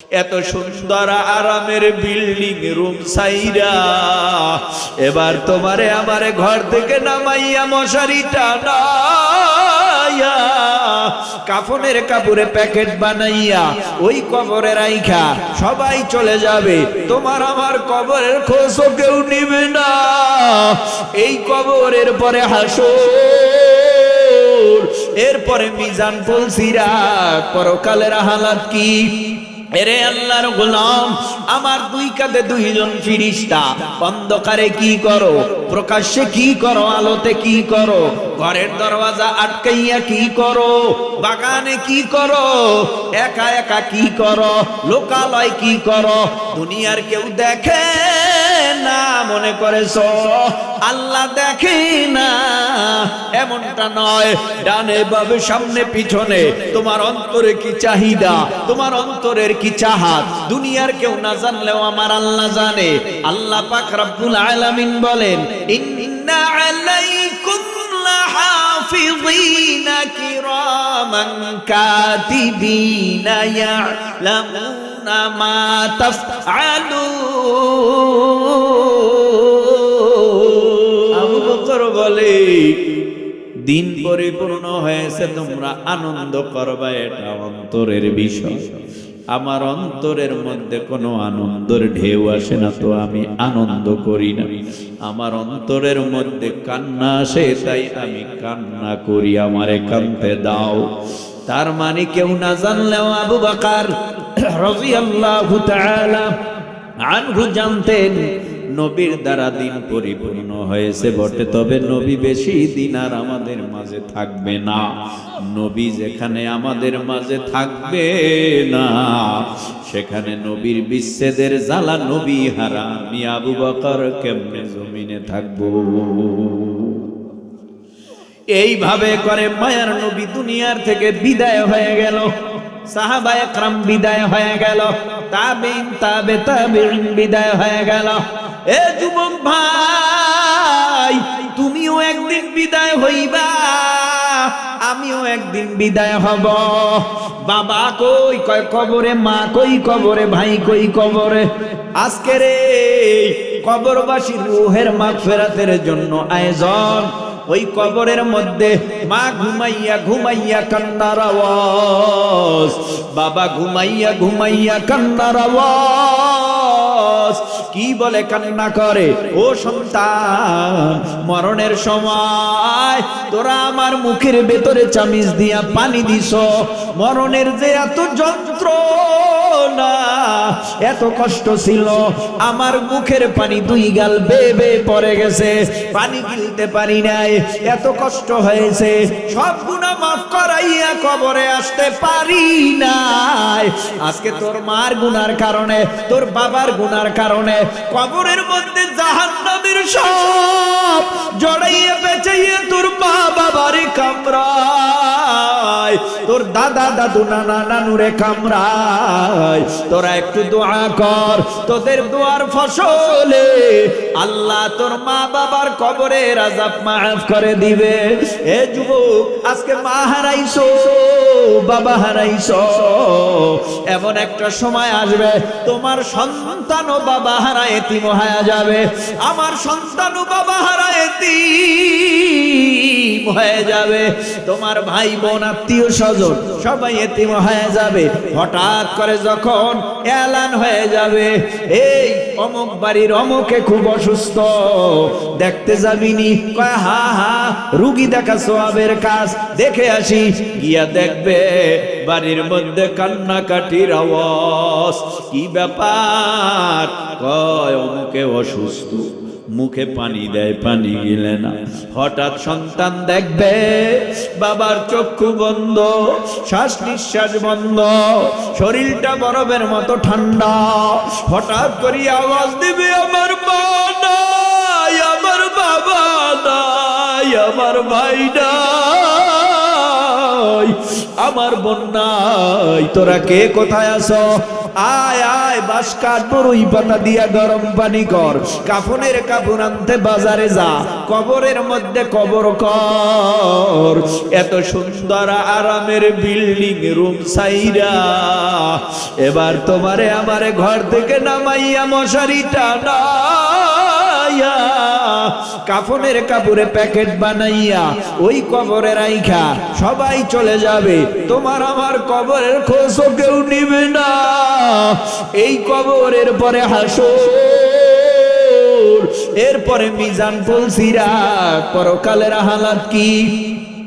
এত সুন্দর আরামের বিল্ডিং রুম সাইরা এবার তোমারে আমারে ঘর থেকে নামাইয়া মশারি টানা কাফনের কাপড়ে প্যাকেট বানাইয়া ওই কবরে রাইখা সবাই চলে যাবে। তোমার আমার কবরের খোঁজও কেউ নিবে না। এই কবরের পরে হাসো এরপরে মিজান পলসিরা পরকালের হালাত কি? এরে আল্লাহর গোলাম, আমার দুই কাঁধে দুইজন ফিরিস্তা, অন্ধকারে কি করো? প্রকাশ্যে কি করো? আলোতে কি করো? ঘরের দরওয়াজা আটকাইয়া কি করো? বাগানে কি করো? একা একা কি করো? লোকালয় কি করো? দুনিয়ার কেউ দেখে না মনে করেছ? আল্লাহ দেখে না, এমনটা নয়। ডানে বাবে সামনে, পিছনে, তোমার অন্তরে কি চাহিদা? তোমার অন্তরের কি চাহাত? দুনিয়ার কেউ না জানলেও আমার আল্লাহ জানে। আল্লাহ পাক রব্বুল আলামিন বলেন, ইন্না আলাইকুম লাহাফিযিন কিরামান কাতিবিন ইয়ালামুনা। আবু বলে, দিন পরিপূর্ণ হয়েছে, তোমরা আনন্দ করবা, এটা অন্তরের বিষয়। আমার অন্তরের মধ্যে কোনো আনন্দের ঢেউ আসে না, তো আমি আনন্দ করি না। আমার অন্তরের মধ্যে কান্না আসে, তাই আমি কান্না করি, আমারে কানতে দাও। তার মানে কেউ না জানলেও আবু বাকার রাদিয়াল্লাহু তাআলা আনহু জানতেন, নবীর দ্বারা দিন পরিপূর্ণ হয়েছে বটে, তবে নবী বেশি দিন আর আমাদের মাঝে থাকবে না। নবী যেখানে আমাদের মাঝে থাকবে না, সেখানে নবীর বিচ্ছেদের জ্বালা নবী হারা আমি আবু বকর কেমনে জমিনে থাকব? এইভাবে করে মায়ার নবী দুনিয়ার থেকে বিদায় হয়ে গেল। সাহাবা একরাম বিদায় হয়ে গেল, তাবিন, তাবে তাবিন বিদায় হয়ে গেল। এ যুবক ভাই, তুমিও একদিন বিদায় হইবা, আমিও একদিন বিদায় হব। বাবা কই, কয় কবরে, মা কই কবরে, ভাই কই কবরে? আজকে রে কবরবাসী রুহের মাগফিরাতের জন্য আয়োজন। ওই কবরের মধ্যে মা ঘুমাইয়া ঘুমাইয়া কান্নার আওয়াজ। বাবা ঘুমাইয়া ঘুমাইয়া কান্নার আওয়াজ। কি বলে কান্না করে? ও সন্তান, মরণের সময় তোরা আমার মুখের ভেতরে চামিচ দিয়া পানি দিস। মরণের যে এত যন্ত্র এত কষ্ট ছিল, আমার মুখের পানি দুই গাল বে বে পড়ে গেছে। পানি গিলতে পারি নাই, এত কষ্ট হয়েছে। সব গুণা মাফ করাইয়া কবরে আসতে পারি নাই। আজকে তোর মার গুনার কারণে তোর বাবার গুনার কারণে কবরের মধ্যে জাহান্নামের সব জড়াইয়া বেচাইয়া তোর মা বাবারে কামড়ায় তোর দাদা দাদু নানা নানুরে কামড়ায় তোরা একটু দোয়া কর, তোদের দোয়ার ফসলে আল্লাহ তোর মা বাবার কবরে রাজাব মাফ করে দিবে। এ যুবক, আজকে মা হারাইছো। বাবা হারাইছো। এমন একটা সময় আসবে, তোমার সন্তান ও বাবা হারা এতিম হয়ে যাবে। আমার সন্তান ও বাবা হারা এতিম হয়ে যাবে। তোমার ভাই বোন আত্মীয় স্বজন সবাই এতিম হয়ে যাবে। হঠাৎ করে যখন এলান হয়ে যাবে, এই অমুক বাড়ির অমুকে খুব অসুস্থ। দেখতে যাবিনি, কয়, হা হা, রুগী দেখা সোয়াবের কাজ, দেখে আসি। গিয়া দেখবে বাড়ির মধ্যে কান্নাকাটির আওয়াজ। কি ব্যাপার? কয়, অমুকে অসুস্থ। মুখে পানি দেয়, পানি গিলে না। হঠাৎ সন্তান দেখবে, বাবার চক্ষু বন্ধ শ্বাস নিঃশ্বাস বন্ধ, শরীরটা বরফের মতো ঠান্ডা। হঠাৎ করে আওয়াজ দিবে, আমার মা আমার বাবা নাই, আমার ভাই নাই। আমার বোন নাই। তোরা কে কোথায় আছো? আয় আয় বাস কাঠ বড়ই পাতা দিয়া গরম পানি কর। কাফনের কাপড় আনতে বাজারে যা, কবরের মধ্যে কবর কর। এত সুন্দর আরামের বিল্ডিং রুম সাইরা এবার তোমারে আমারে ঘর থেকে নামাইয়া মশারিটা টানাইয়া কাফনের কাপড়ে প্যাকেট বানাইয়া ওই কবরে রাইখা সবাই চলে যাবে। তোমার আমার কবরের খোঁজও কেউ নিবে না। এই কবরের পরে হাসো এরপরে মিজান পলসিরা পরকালের হালাত কি?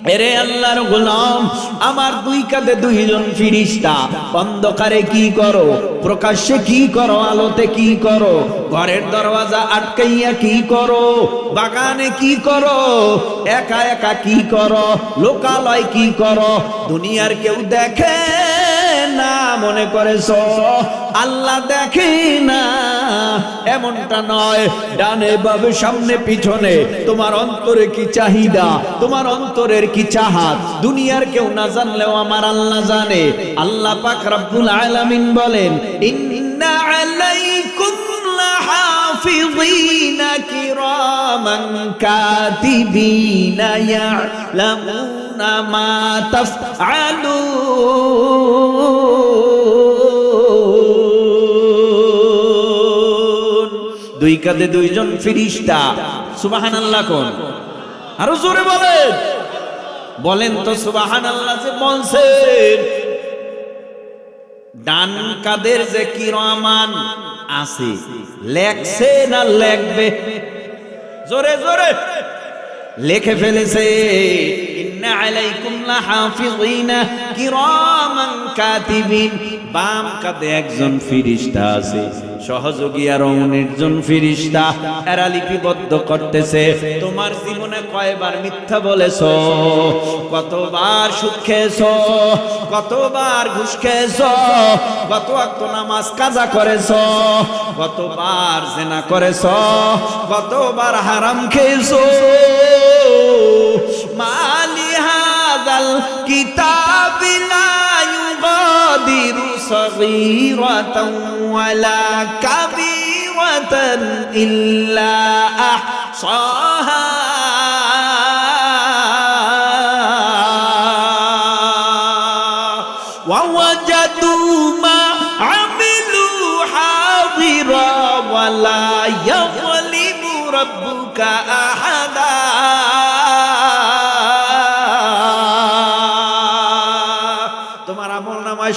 এরে আল্লাহর গোলাম, আমার দুই কাঁধে দুইজন ফিরিস্তা, অন্ধকারে কি করো? প্রকাশ্যে কি করো? আলোতে কি করো? ঘরের দরওয়াজা আটকাইয়া কি করো? বাগানে কি করো? একা একা কি করো? লোকালয় কি করো? দুনিয়ার কেউ দেখে না মনে করেছ? আল্লাহ দেখে না, এমনটা নয়। ডানে বাবে সামনে, পিছনে, তোমার অন্তরে কি চাহিদা? তোমার অন্তরের কি চাহাত? দুনিয়ার কেউ না জানলেও আমার আল্লাহ জানে। আল্লাহ পাক রব্বুল আলামিন বলেন, ইন্না আলাইকুম লাহাফিযিন কিরামান কাতিবিন ইয়ালামুনা মা তাফআলুন। কাঁধে দুইজন ফিরিস্তা। সুবাহান আল্লাহ কোন? আরও জোরে বলেন। বলেন তো সুবাহান আল্লাহ যে বলছেন। ডান কাদের যে কিরামান আছে, লেখছে না লেখবে? জোরে জোরে। লেখে ফেলেছে। তোমার জীবনে কয়বার মিথ্যা বলেছ? কতবার সুদ খেয়েছো? কতবার ঘুষ খেয়েছো? কত ওয়াক্ত নামাজ কাজা করেছ? কতবার জেনা করেছ? কতবার হারাম খেয়েছো? মালি الكتاب لا يغادر صغيرة ولا كبيرة إلا أحصاها. ووجدوا ما عملوا حاضرا ولا يظلم ربك أحدا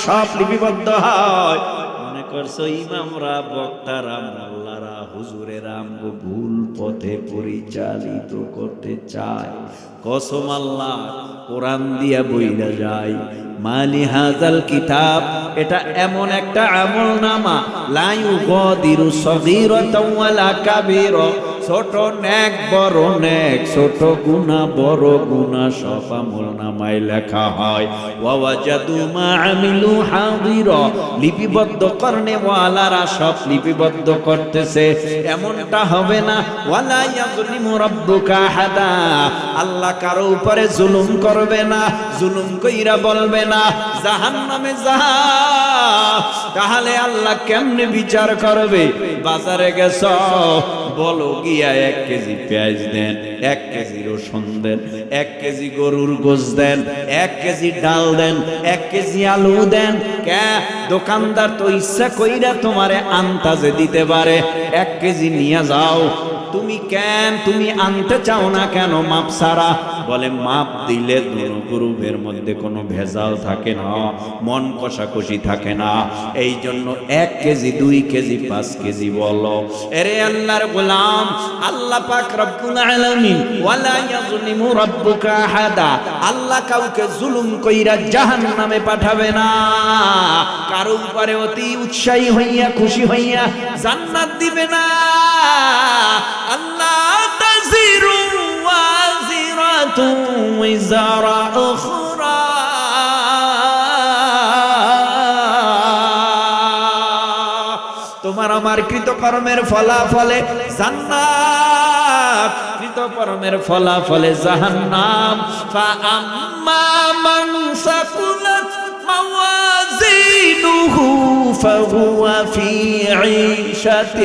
সব লিপিবদ্ধ হয়। মনে করছ ইমামরা, বক্তারা, মোল্লারা, হুজুরেরা ভুল পথে পরিচালিত করতে চায়। কসম আল্লাহ, কোরআন দিয়া বইলা যায় মালি হাজাল কিতাব, এটা এমন একটা আমল নামা লাইউ গদিরু সগীরাতাও ওয়ালা কাবীরা। ছোট নেক, বড় নেক, ছোট গুনাহ বড় গুনাহ সব আমল নামায় লেখা হয়। ওয়াজাদু মা আমিলু হাদিরা, লিপিবদ্ধ করনে ওয়ালারা সব লিপিবদ্ধ করতেছে। এমনটা হবে না, ওয়ালা ইয়াজলিমু রাব্বুকা হাদা আল্লাহ কারও উপরে জুলুম করবে না, জুলুম কইরা বলবে না, জাহান্নামে যাহা তাহলে আল্লাহ কেমনে বিচার করবে? বাজারে গেছ বলো গিয়া এক কেজি পেঁয়াজ দেন, এক কেজি রসুন দেন, এক কেজি গরুর গোস দেন, এক কেজি ডাল দেন, এক কেজি আলু দেন। কে দোকানদার তো ইচ্ছা কইরা তোমারে আন্তাজে দিতে পারে। এক কেজি নিয়ে যাও। তুমি কেন? তুমি আনতে চাও না কেন মাপ সারা বলে, মাপ দিলে গ্রুপের মধ্যে কোনো ভেজাল থাকে না, মন কষাকষি থাকে না। এই জন্য এক কেজি, দুই কেজি, পাঁচ কেজি বলো। এরে আল্লাহর গোলাম, আল্লাহ পাক রব্বুল আলামিন, ওয়ালা ইয়াজলিমু রাব্বুকা আহাদা আল্লাহ কাউকে জুলুম কইরা জাহান্নামে পাঠাবে না। কারও উপরে অতি উৎসাহী হইয়া, খুশি হইয়া জান্নাত দিবে না। আল্লাহ ওয়াজিরাতু উইজারা উখরা তোমার আমার কৃতকর্মের ফলাফলে জান্নাত কৃতকর্মের ফলাফলে জাহান্নাম فأما من ثقلت موازينه فهو في عيشة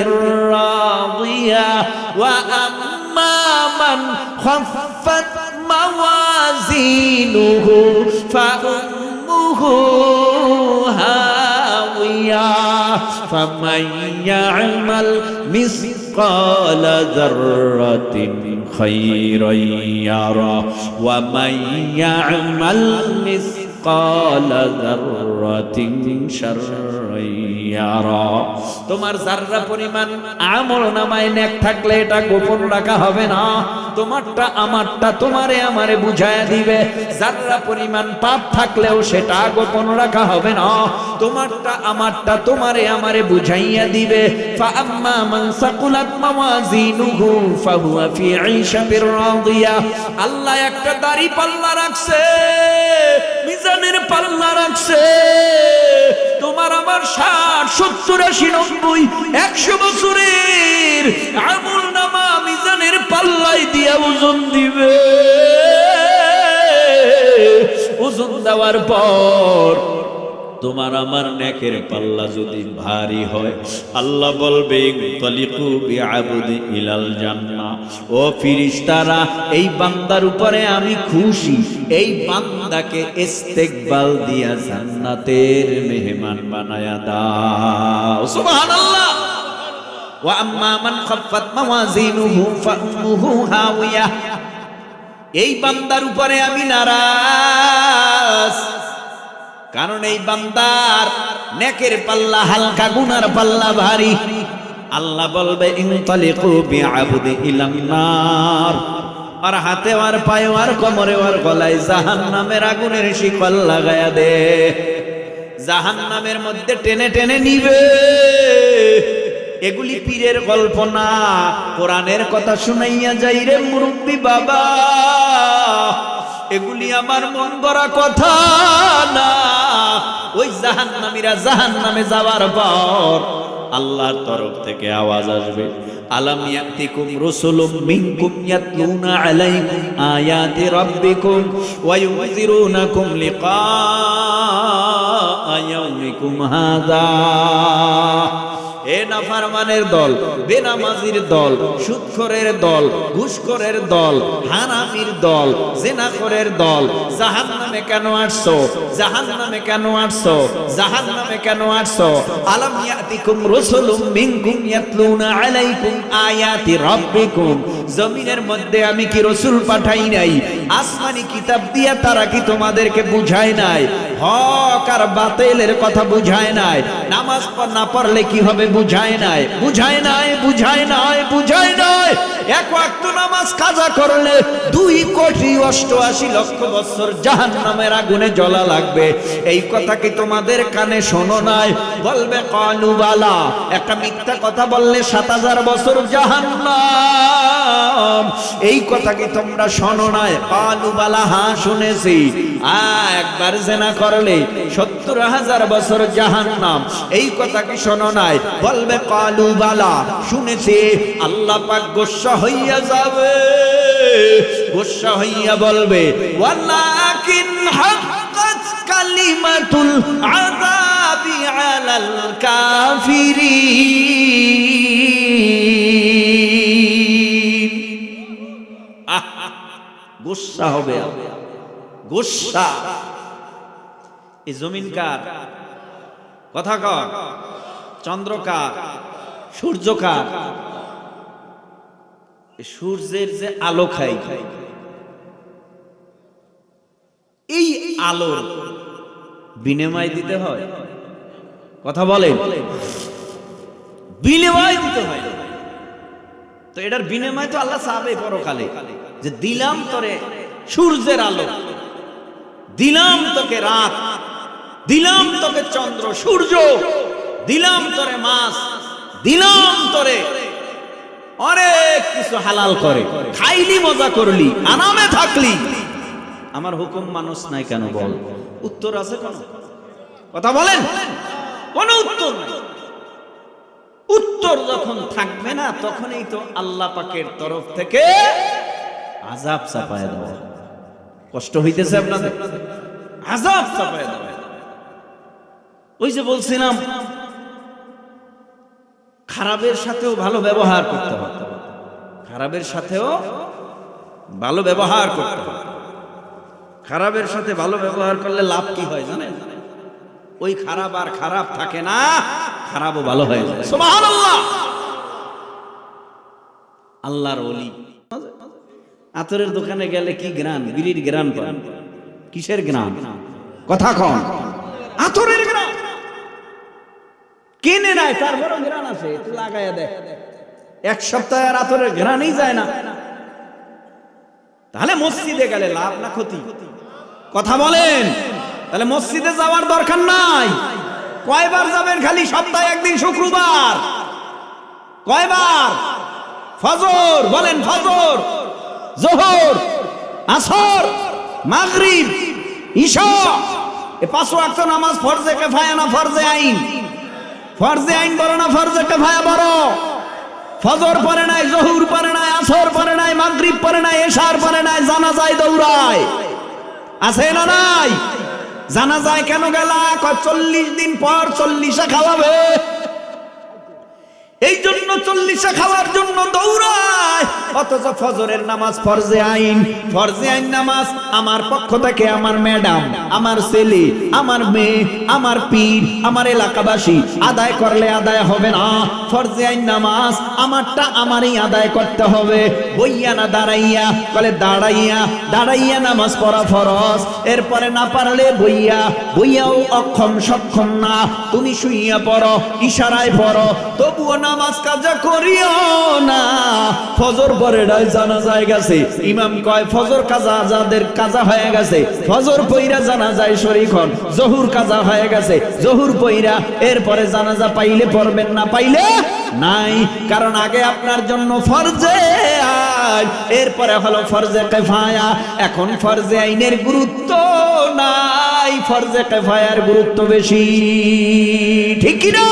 راضية وأما من خفت موازينه فأمه هاوية فمن يعمل مثقال ذرة خيرا يرى ومن يعمل مثقال ذرة شرا يرى তোমার জাররা পরিমাণ আমল নামায় নেক থাকলে এটা গোপন রাখা হবে না তোমারটা আমারটা তোমারে আমারে বুঝায় দিবে। জাররা পরিমাণ পাপ থাকলেও সেটা গোপন রাখা হবে না। তোমারটা আমারটা তোমারে আমারে বুঝাইয়া দিবে। আল্লাহ একটা দাড়ি পাল্লা রাখছে, মিজানের পাল্লা রাখছে। তোমার আমার ষাট, সত্তর, আশি, নব্বই, একশো বছরের আমল নামা মিজানের পাল্লাই দিয়া ওজন দিবে। ওজন দেওয়ার পর তোমার আমার নেকের পাল্লা যদি ভারী হয়, আল্লাহ বলবে তলিকু ইলাল জান্নাহ। ও ফিরিস্তারা, এই বান্দার উপরে আমি খুশি। এই বান্দাকে ইস্তেকবাল দিয়া জান্নাতের মেহমান বানায়া দাও। সুবহানাল্লাহ। ওয়া মান খাফফাত মাওয়াজিনুহু ফাউম্মুহু হাওিয়া এই বান্দার উপরে আমি নারাজ। কারণ এই বান্দার নেকের পাল্লা হালকা, গুনার পাল্লা ভারী। আল্লাহ বলবে, ইনতালিকু বিআবদি ইলান নার। আর হাতে আর পায়ে আর কোমরে আর গলায় জাহান্নামের আগুনের শিকল লাগায়া দে। জাহান্নামের মধ্যে টেনে টেনে নিবে। এগুলি পীরের গল্প না কোরআনের কথা শুনাইয়া যাই রে মুরব্বী বাবা। এগুলি আমার মন গড়া কথা না। ওই জাহান নামীরা জাহান নামে যাওয়ার পর আল্লাহর তরফ থেকে আওয়াজ আসবে। আলাম ইয়াতিকুম রুসুলুম মিনকুম ইয়াতলুনা আলাইকুম আয়াতি রাব্বিকুম ওয়া ইউনযিরুনাকুম লিকা ইয়াউমিকুম হাযা এ দল, বেনামাজির দল দল, ঘুষখোরের দল হারামির দল, জেনাখোরের দল কেন আসছো? জাহান্নামে কেন আসছো? জাহান্নামে কেন ইয়াতিকুম রাসূলুম মিনকুম ইয়াতলুনা আলাইকুম আয়াতি রাব্বিকুম। জমিনের মধ্যে আমি কি রসুল পাঠাই নাই? আসমানি কিতাব দিয়া তারা কি তোমাদেরকে বুঝায় নাই? হক আর বাতিলের কথা বুঝায় নাই। নামাজ না পড়লে কি হবে বুঝায় নাই বুঝায় নাই বুঝায় নাই বুঝায় নাই। এক ওয়াক্ত নামাজ কাজা করলে দুই কোটি অষ্টআশি লক্ষ বছর জাহান নামের আগুনে জ্বলা লাগবে। এই কথা কি তোমাদের কানে শোনো নাই? বলবে কানুবালা একটা মিথ্যা কথা বললে সাত হাজার বছর জাহান এই কথা কি তোমরা শোনো নাই? কানুবালা হ্যাঁ শুনেছি। একবার জেনা করলে সত্তর হাজার বছর জাহান্নাম। এই কথা কি শোনো নাই? বলবে কালুবালা শুনেছি। আল্লাহ পাক গোস্বা হইয়া যাবে গোস্বা হইয়া বলবে, ওয়ালাকিন হাক্কাত কালিমাতুল আযাবি আলাল কাফিরিন। গোস্বা হবে। গোস্বা এই জমিন কার? কথা কর। চন্দ্র কার? সূর্য কার? এই সূর্যের যে আলো খাই, এই আলোর বিনিময় দিতে হয়। কথা বলেন। বিনিময় দিতে হয়। তো এটার বিনিময় তো আল্লাহ চাবে পরকালে, যে দিলাম তোরে সূর্যের আলো, দিলাম তোকে রাত, দিলাম তোকে চন্দ্র, সূর্য, দিলাম তোরে মাছ দিলাম তোরে অনেক কিছু হালাল করে। খাইলি, মজা করলি, আরামে থাকলি। আমার হুকুম মানুষ নাই কেন বল? উত্তর আছে কথা বলেন। কোন উত্তর উত্তর যখন থাকবে না, তখনই তো আল্লাহ পাকের তরফ থেকে আজাব চাপায় দেওয়া কষ্ট হইতেছে আপনাদের? আজাব চাপায় দেওয়া ওই যে বলছিলাম খারাপের সাথেও ভালো ব্যবহার করতে হবে। খারাপের সাথেও ভালো ব্যবহার করতে হবে। খারাপের সাথে ভালো ব্যবহার করলে লাভ কি হয় জানেন? ওই খারাপ আর খারাপ থাকে না, খারাপও ভালো হয়ে যায়। আল্লাহর ওলি। আতরের দোকানে গেলে কি গ্রান? বিড়ির গ্রান পান। কিসের গ্রান? কথা কন। আতরের কিনে নাই তারপরও গ্রান আছে লাগাইয়া দেখ এক সপ্তাহে আর আতরের গ্রানই যায় না। তাহলে মসজিদে গেলে লাভ না ক্ষতি? কথা বলেন? তাহলে মসজিদে যাওয়ার দরকার নাই। কয়বার যাবেন খালি সপ্তাহে একদিন শুক্রবার? কয়বার? ফজর, বলেন ফজর। জোহর, আসর, মাগরিব, ঈশা। এ পাঁচ ওয়াক্ত নামাজ ফরজে কেফায়া না ফরজে আইন? ফরজে আইন বড় না ফরজে কেফায়া বড় ফজর পরে নাই, জহুর পরে নাই, আসর পরে নাই, মাগরিব পরে নাই, এশার পরে নাই জানা যায় দৌড়ায়। আছে না নাই? জানা যায় কেন গেলা? চল্লিশ দিন পর চল্লিশে খাওয়াবে। এই জন্য চল্লিশে খাওয়ার জন্য দৌড়ায়। অথচ ফজরের নামাজ ফরজে আইন। ফরজে আইন নামাজ আমার পক্ষ থেকে আমার ম্যাডাম, আমার ছেলে, আমার মেয়ে, আমার পীর, আমার এলাকাবাসী আদায় করলে আদায় হবে না। ফরজে আইন নামাজ আমারটা আমারই আদায় করতে হবে। বইয়া না দাঁড়াইয়া বলে দাঁড়াইয়া দাঁড়াইয়া নামাজ পড়া ফরজ। এরপরে না পারলে বইয়া, বইয়াও অক্ষম সক্ষম না। তুমি শুইয়া পড়ো, ইশারায় পড়ো, তবুও নামাজ কাজা করিও না। ফজর পরে জানা যায় গেছে। ইমাম কয়, ফজর কাজা যাদের কাজা হয়ে গেছে। ফজর পইরা জানা যায় শরীক হন। জহুর কাজা হয়ে গেছে। জহুর পইরা এরপরে জানাজা পাইলে পড়বেন না পাইলে নাই। কারণ আগে আপনার জন্য ফরজে এরপরে হলো ফরজে কেফায়া। এখন ফরজে আইনের গুরুত্ব নাই। ফরজে কেফায়ার গুরুত্ব বেশি। ঠিক না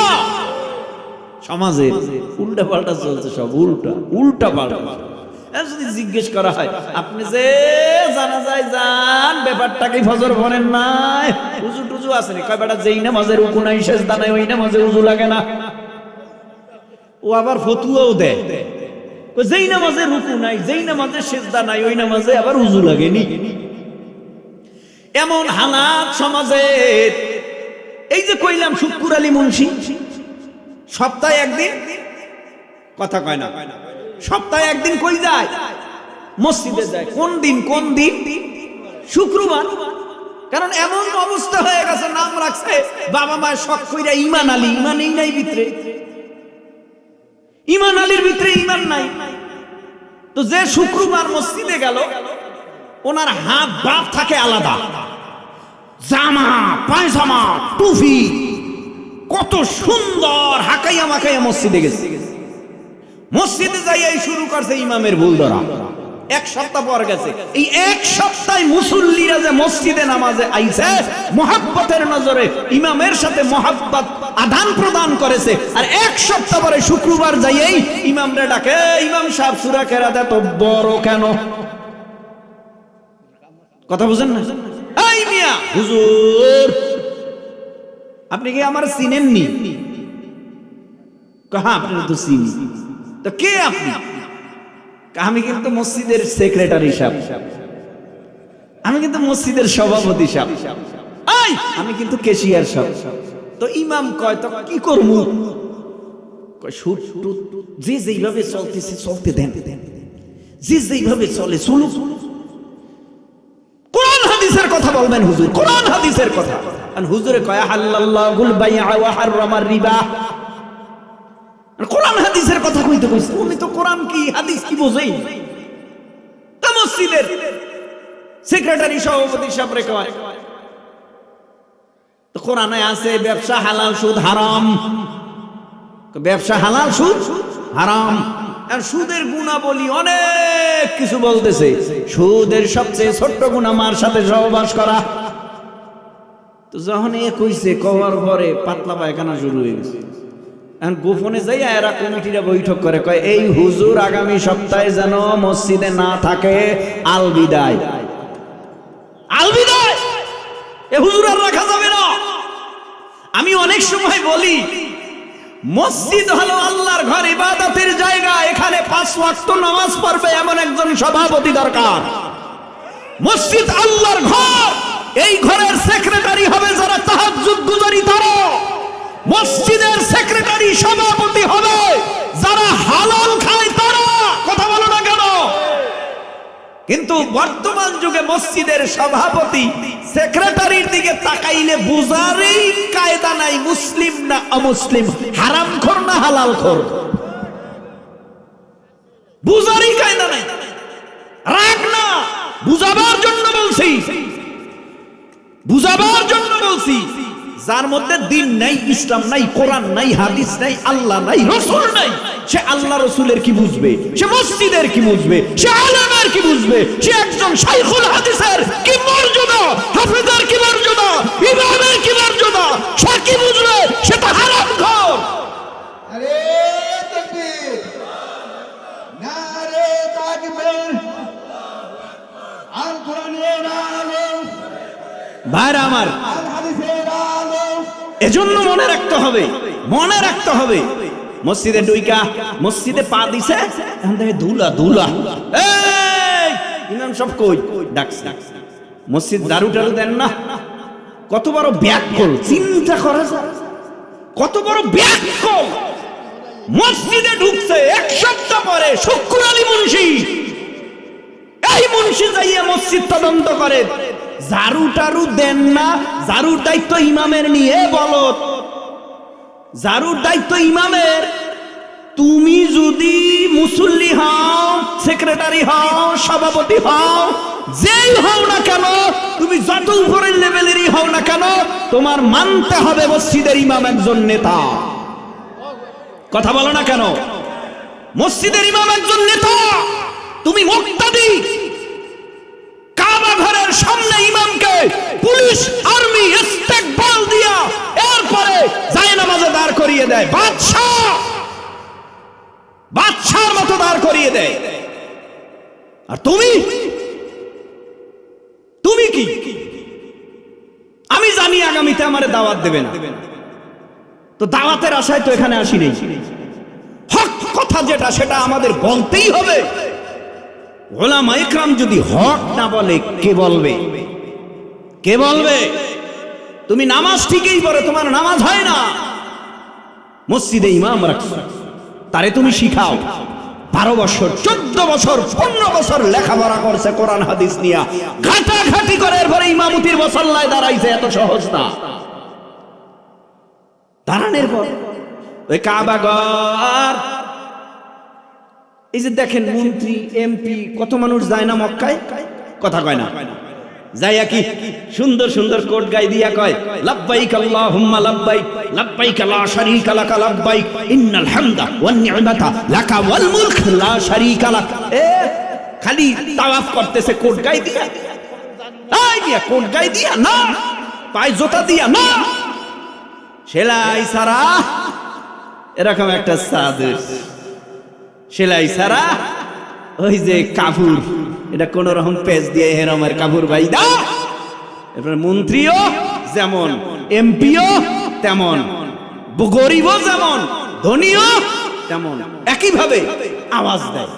সমাজে উল্টা পাল্টা চলছে সব, উল্টা উল্টা পাল্টা। যদি জিজ্ঞেস করা হয়, আপনি যে জানা যায় যান ব্যাপারটা কি ফজর ভরেন নাই। উজু টুজু আছে নি কয় বেটা, যেই নামাজের উকু নাই, শেষ দানাই ওই নামাজে উজু লাগে না। ও আবার ফতুয়াও দেয়। যেই নামাজে রুকু নাই, যেই নামাজে সেজদা নাই ওই নামাজে আবার উজু লাগেনি। এমন হালাত সমাজের। এই যে কইলাম শুক্কুর আলী মুন্সি সপ্তাহে একদিন? কথা কয় না। সপ্তাহে একদিন কই যায়? মসজিদে যায়। কোন দিন? কোন দিন? শুক্রবার। কারণ এমন অবস্থা হয়ে গেছে, নাম রাখছে, বাবা মায়ের শখ কইরা ইমান আলী, ইমান এই নাই ভিতরে। ইমান আলীর ভিতরে ইমান নাই। তো যে শুক্রবার মসজিদে গেল, ওনার হাত বাপ থাকে আলাদা। জামা, পায়জামা, টুপি কত সুন্দর হাকাইয়া মাকাইয়া মসজিদে গেছে। মসজিদে যাইয়াই শুরু করছে ইমামের ভুল ধরা। এক সপ্তাহ পর গেছে। এই এক সপ্তাহে মুসল্লিরা যে মসজিদে নামাজে আইছে, মহাব্বতের নজরে ইমামের সাথে মহাব্বত আদান প্রদান করেছে। আর এক সপ্তাহ পরে শুক্রবার যাইয়েই ইমামরে ডাকে, ইমাম সাহেব, সুরা কেরাতে তো বড় কেন? কথা বুঝেন না? এই মিয়া, হুজুর। আপনি কি আমার চিনেননি? কাহা, আপনি তো চিনি। তো কে আপনি? আমি কিন্তু মসজিদের সেক্রেটারি সাহেব। আমি কিন্তু মসজিদের সভাপতি সাহেব। আমি কিন্তু কেশিয়ার সাহেব। তো ইমাম কয়, তো কি করব টুট যে যেইভাবে চলতেছে, চলতে দেন। যে যেইভাবে চলে, চলুক। কোরআন হাদিসের কথা বলবেন হুজুর, কোরআন হাদিসের কথা। হুজুরে কয় হাল্লাল্লাহুল বাইআ ওয়া হাররামার রিবা। কোরআন হাদিসের কথা কইতে কইছে উনি তো কোরআন কি, হাদিস কি বোঝেই? তা মসজিদের সেক্রেটারি সভাপতি সাহেব রে কয়, তো কোরআনে আছে ব্যবসা হালাল, সুদ হারাম। ব্যবসা হালাল, সুদ হারাম। আর সুদের গুণাবলী অনেক কিছু বলতেছে। সুদের সবচেয়ে ছোট্ট গুণা মার সাথে সহবাস করা। যখন এ কইছে, কওয়ার পরে পাতলা পায়খানা শুরু হয়ে গেছে। এখন গোপনে যাই এরা কমিটিরা বৈঠক করে, কয়, এই হুজুর আগামী সপ্তাহে যেন মসজিদে না থাকে আল বিদায় এ হুজুর আর রাখা যাবে না? আমি অনেক সময় বলি, মসজিদ আল্লাহর ঘর, ইবাদতের জায়গা, এখানে ওয়াক্ত নামাজ পড়বে এমন একজন সভাপতি দরকার। মসজিদ আল্লাহর ঘর, এই ঘরের সেক্রেটারি হবে যারা তাহাজ্জুদ গুজারি তারা মসজিদের সেক্রেটারি সভাপতি হবে। যারা হালাল খায় তারা, কথা বলো না কেন? কিন্তু বর্তমান যুগে মসজিদের সভাপতি সেক্রেটারির দিকে তাকাইলে বুঝারই কায়দা নাই, মুসলিম না অমুসলিম। হারাম খোর না হালাল খোর বুঝারই কায়দা নাই। রাগ না। বুঝাবার জন্য বলছি। বুঝাবার জন্য বলছি। যার মধ্যে দিন নাই, ইসলাম নাই, কোরআন নাই, হাদিস নাই, আল্লাহ নাই, রসুল নাই। সে আল্লাহ রসুলের কি বুঝবে? সে মসজিদের কি বুঝবে? সে আলমের কি বুঝবে? সে একজন শাইখুল হাদিসের কি রাখতে হবে। মসজিদে ডুইকা, মসজিদে পা দিছে, এখন দেখে ধুলা ধুলা। ইমাম সব কই? ডাকছে। মসজিদ দারু টারু দেন না। কত বড় ব্যাকল চিন্তা করা যায়। কত বড় ব্যাকল মসজিদে ঢুকছে এক সপ্তাহ পরে শুক্র আলী মুন্সি। এই মুন্সি যাইয়া মসজিদ তদন্ত করে। জারু টারু দেন না। জারুর দায়িত্ব ইমামের নিয়ে বলো জারুর দায়িত্ব ইমামের, তুমি যদি মুসল্লি হও, সেক্রেটারি হও, সভাপতি হও, যেই হও না কেন, তুমি যত উপরের লেভেলেরই হও না কেন, তোমার মানতে হবে মসজিদের ইমাম একজন নেতা। কথা বলো না কেন? মসজিদের ইমাম একজন নেতা। তুমি মুক্তাদি। কাবা ঘরের সামনে ইমামকে পুলিশ, আর্মি, ইস্তেকবাল দিয়া এরপরে যায় দাঁড় করিয়ে দেয়। বাদশাহ! বাদশার মতো দাঁড় করিয়ে দেয়। আর তুমি? তুমি কি? আমি জানি আগামীতে আমারে দাওয়াত দেবে না। তো দাওয়াতের আশায় তো এখানে আসি নেই। হক কথা যেটা, সেটা আমাদের বলতেই হবে। ওলামা ইকরাম যদি হক না বলে, কে বলবে? কে বলবে? তুমি নামাজ ঠিকই পড়ো, তোমার নামাজ হয় না। মসজিদে ইমাম রাখছো। তারে তুমি শিখাও। বারো বছর, চোদ্দ বছর, পনেরো বছর লেখাপড়া করছে কোরআন, হাদিস নিয়া। ঘাটাঘাটি করে এরপরে ইমামতির বসল্লায় দাঁড়াইছে, এত সহজ না। দাঁড়ানোর পর ওই কাবাগর এই যে দেখেন মন্ত্রী, এমপি, কত মানুষ যায় না মক্কায়? কথা কয় না। যাইয়া কি সুন্দর সুন্দর কোট গাই দিয়া কয়, লাব্বাইক আল্লাহুম্মা লাব্বাইক লাব্বাইক লা শারীকা লাকা লাব্বাইক, ইন্নাল হামদা ওয়ান নি'মাতা লাকা ওয়াল মুলক লা শারীকা লাক। এ, খালি তাওয়াফ করতেছে কোট গাই দিয়া। এই দিয়া কোট গাই দিয়া না, পায় জোতা দিয়া না। সেলাই সারা, এরকম একটা সাদের সেলাই সারা ওই যে কাপুর এটা কোন রকম পেজ দিয়ে হেরমের কাপুর ভাই দা এরপরে মন্ত্রীও যেমন, এমপিও তেমন, গরিবও যেমন, ধনীও তেমন, একইভাবে আওয়াজ দেয়।